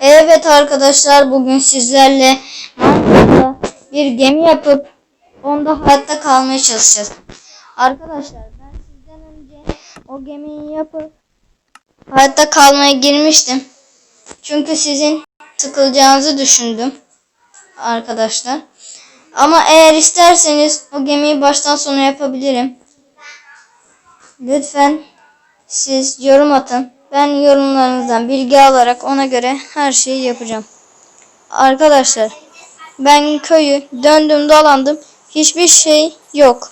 Evet arkadaşlar bugün sizlerle Minecraft'ta bir gemi yapıp onda hayatta kalmaya çalışacağız. Arkadaşlar ben sizden önce o gemiyi yapıp hayatta kalmaya girmiştim. Çünkü sizin sıkılacağınızı düşündüm arkadaşlar. Ama eğer isterseniz o gemiyi baştan sona yapabilirim. Lütfen siz yorum atın. Ben yorumlarınızdan bilgi alarak ona göre her şeyi yapacağım. Arkadaşlar ben köyü döndüm dolandım. Hiçbir şey yok.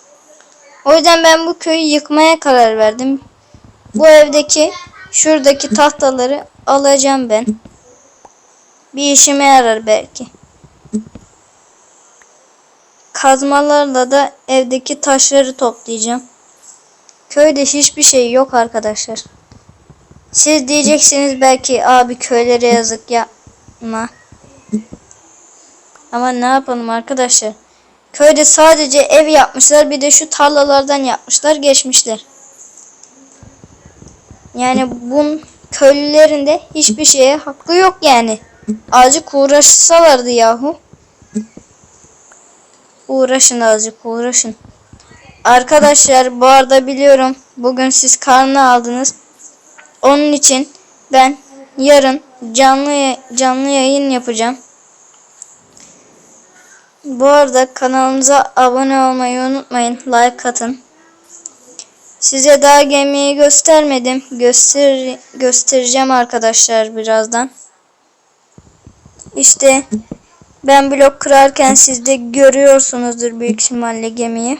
O yüzden ben bu köyü yıkmaya karar verdim. Bu evdeki şuradaki tahtaları alacağım ben. Bir işime yarar belki. Kazmalarla da evdeki taşları toplayacağım. Köyde hiçbir şey yok arkadaşlar. Siz diyeceksiniz belki abi köylere yazık yapma. Ama ne yapalım arkadaşlar. Köyde sadece ev yapmışlar bir de şu tarlalardan yapmışlar geçmişler. Yani bun köylülerin de hiçbir şeye hakkı yok yani. Azıcık uğraşsalardı yahu. Uğraşın azıcık uğraşın. Arkadaşlar bu arada biliyorum bugün siz karnı aldınız. Onun için ben yarın canlı canlı yayın yapacağım. Bu arada kanalımıza abone olmayı unutmayın. Like atın. Size daha gemiyi göstermedim. Göster göstereceğim arkadaşlar birazdan. İşte ben blok kırarken siz de görüyorsunuzdur büyük ihtimalle gemiyi.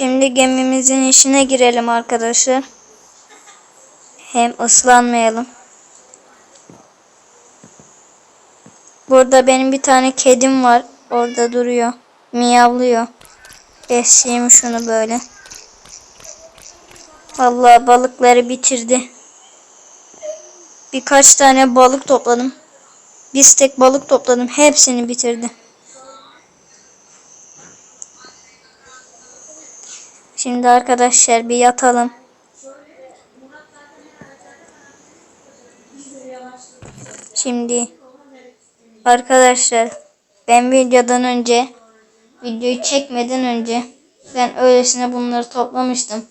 Şimdi gemimizin içine girelim arkadaşlar. Hem ıslanmayalım. Burada benim bir tane kedim var. Orada duruyor. Miyavlıyor. Besleyeyim şunu böyle. Allah balıkları bitirdi. Birkaç tane balık topladım. Bir tek balık topladım. Hepsini bitirdi. Şimdi arkadaşlar bir yatalım. Şimdi arkadaşlar ben videodan önce videoyu çekmeden önce ben öylesine bunları toplamıştım.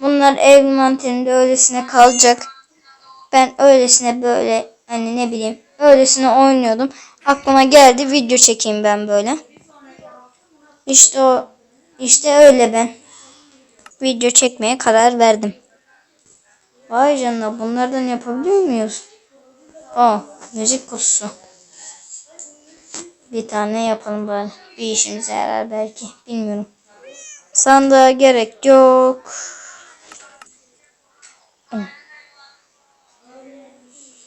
Bunlar ev mantarında öylesine kalacak. Ben öylesine böyle hani ne bileyim öylesine oynuyordum. Aklıma geldi video çekeyim ben böyle. İşte o işte öyle ben video çekmeye karar verdim. Vay canına bunlardan yapabiliyor muyuz? O müzik kutusu. Bir tane yapalım bari. Bir işimize yarar belki. Bilmiyorum. Sandığa gerek yok.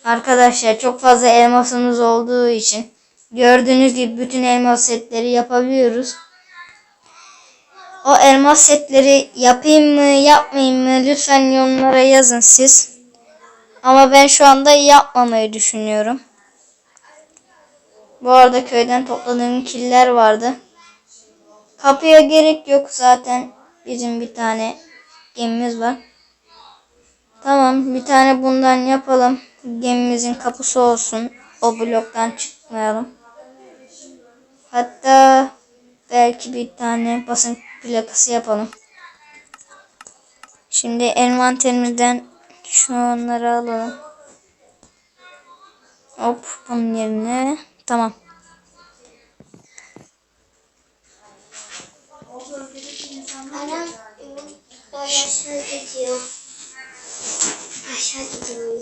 Arkadaşlar çok fazla elmasımız olduğu için gördüğünüz gibi bütün elmas setleri yapabiliyoruz. O elmas setleri yapayım mı yapmayayım mı lütfen yorumlara yazın siz. Ama ben şu anda yapmamayı düşünüyorum. Bu arada köyden topladığım killer vardı. Kapıya gerek yok zaten bizim bir tane gemimiz var. Tamam bir tane bundan yapalım. Gemimizin kapısı olsun. O bloktan çıkmayalım. Hatta belki bir tane basın plakası yapalım. Şimdi envanterimizden şunları alalım. Hop bunun yerine. Tamam. Anam aşağı gidiyor. Aşağı gidiyor.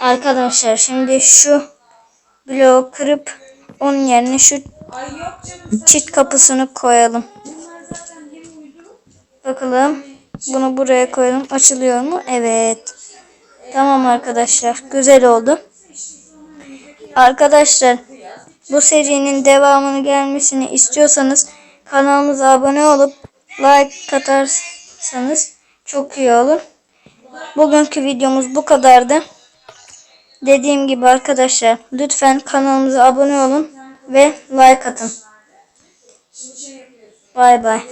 Arkadaşlar şimdi şu bloğu kırıp onun yerine şu çit kapısını koyalım. Bakalım. Bunu buraya koyalım. Açılıyor mu? Evet. Tamam arkadaşlar. Güzel oldu. Arkadaşlar bu serinin devamını gelmesini istiyorsanız kanalımıza abone olup like atarsanız çok iyi olur. Bugünkü videomuz bu kadardı. Dediğim gibi arkadaşlar lütfen kanalımıza abone olun ve like atın. Bay bay.